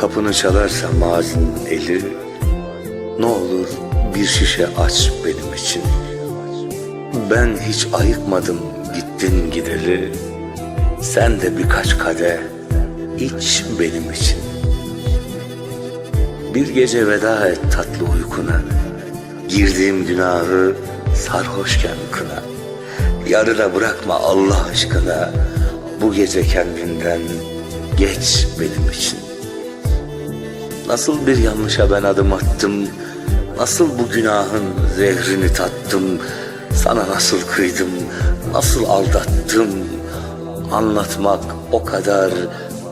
Kapını çalarsa mazinin eli Ne olur bir şişe aç benim için. Ben hiç ayıkmadım gittin gideli Sen de birkaç kadeh iç benim için. Bir gece veda et tatlı uykuna Girdiğim günahı sarhoşken kına. Yarıda bırakma Allah aşkına Bu gece kendinden geç benim için Nasıl bir yanlışa ben adım attım? Nasıl bu günahın zehrini tattım? Sana nasıl kıydım? Nasıl aldattım? Anlatmak o kadar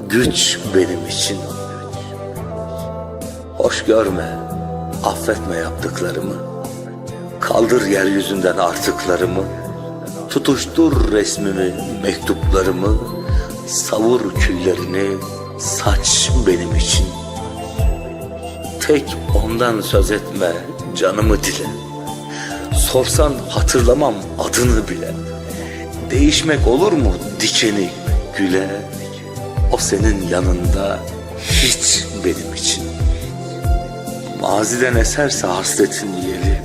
güç benim için. Hoş görme Affetme yaptıklarımı. Kaldır yeryüzünden artıklarımı. Tutuştur resmimi, mektuplarımı. Savur küllerini Saç benim için Tek ondan söz etme canımı dile. Sorsan hatırlamam adını bile. Değişmek olur mu dikeni güle? O senin yanında hiç benim için. Maziden eserse hasretin yeli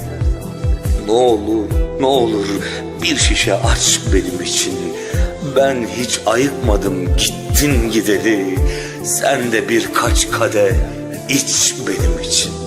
Ne olur ne olur bir şişe aç benim için. Ben hiç ayıkmadım gittin gideli. Sen de birkaç kadeh iç benim için